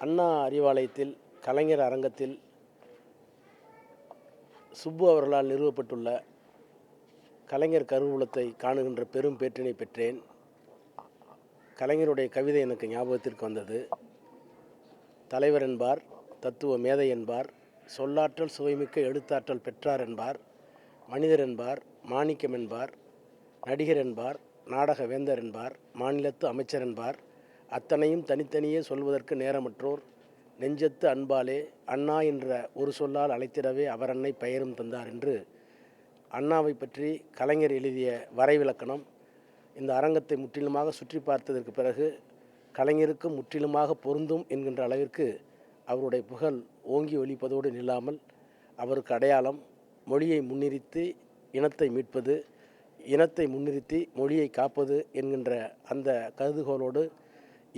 அண்ணா அறிவாலயத்தில் கலைஞர் அரங்கத்தில் சுப்பு அவர்களால் நிறுவப்பட்டுள்ள கலைஞர் கருவூலத்தை காணுகின்ற பெரும் பேற்றினை பெற்றேன். கலைஞருடைய கவிதை எனக்கு ஞாபகத்திற்கு வந்தது. தலைவர் என்பார் தத்துவ மேதை என்பார் சொல்லாற்றல் சுவைமிக்க எழுத்தாற்றல் பெற்றார் என்பார் மனிதர் என்பார் மாணிக்கம் என்பார் நடிகர் என்பார் நாடக வேந்தர் என்பார் மாநிலத்து அமைச்சர் என்பார் அத்தனையும் தனித்தனியே சொல்வதற்கு நேரமற்றோர் நெஞ்சத்து அன்பாலே அண்ணா என்ற ஒரு சொல்லால் அழைத்திடவே அவர் அன்னை பெயரும் தந்தார் என்று அண்ணாவை பற்றி கலைஞர் எழுதிய வரைவிலக்கணம் இந்த அரங்கத்தை முற்றிலுமாக சுற்றி பார்த்ததற்கு பிறகு கலைஞருக்கு முற்றிலுமாக பொருந்தும் என்கின்ற அளவிற்கு அவருடைய புகழ் ஓங்கி ஒலிப்பதோடு நில்லாமல் அவருக்கு அடையாளம் மொழியை முன்னிறுத்தி இனத்தை மீட்பது இனத்தை முன்னிறுத்தி மொழியை காப்பது என்கின்ற அந்த கருதுகோளோடு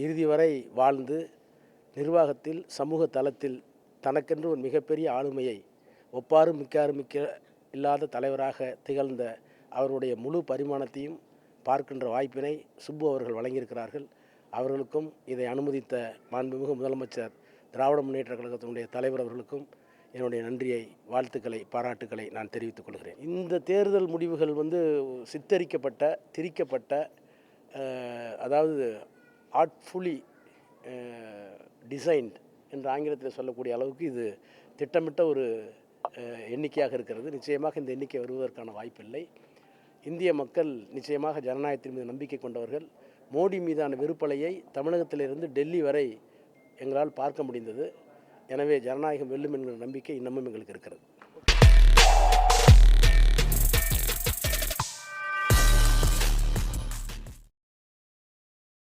இறுதி வரை வாழ்ந்து நிர்வாகத்தில் சமூக தளத்தில் தனக்கென்று ஒரு மிகப்பெரிய ஆளுமையை ஒப்பாரும் மிக்காரும் மிக்க இல்லாத தலைவராக திகழ்ந்த அவருடைய முழு பரிமாணத்தையும் பார்க்கின்ற வாய்ப்பினை சுப்பு அவர்கள் வழங்கியிருக்கிறார்கள். அவர்களுக்கும் இதை அனுமதித்த மாண்புமிகு முதலமைச்சர் திராவிட முன்னேற்ற கழகத்தினுடைய தலைவர் அவர்களுக்கும் என்னுடைய நன்றியை வாழ்த்துக்களை பாராட்டுக்களை நான் தெரிவித்துக் கொள்கிறேன். இந்த தேர்தல் முடிவுகள் வந்து சித்தரிக்கப்பட்ட திரிக்கப்பட்ட அதாவது ஆர்ட்ஃபுல்லி டிசைன்ட் eh, என்று ஆங்கிலத்தில் சொல்லக்கூடிய அளவுக்கு இது திட்டமிட்ட ஒரு eh, எண்ணிக்கையாக இருக்கிறது. நிச்சயமாக இந்த எண்ணிக்கை வருவதற்கான வாய்ப்பில்லை. இந்திய மக்கள் நிச்சயமாக ஜனநாயகத்தின் மீது நம்பிக்கை கொண்டவர்கள். மோடி மீதான வெறுப்பலையை தமிழகத்திலிருந்து டெல்லி வரை எங்களால் பார்க்க முடிந்தது. எனவே ஜனநாயகம் வெல்லும் என்கிற நம்பிக்கை இன்னமும் எங்களுக்கு இருக்கிறது.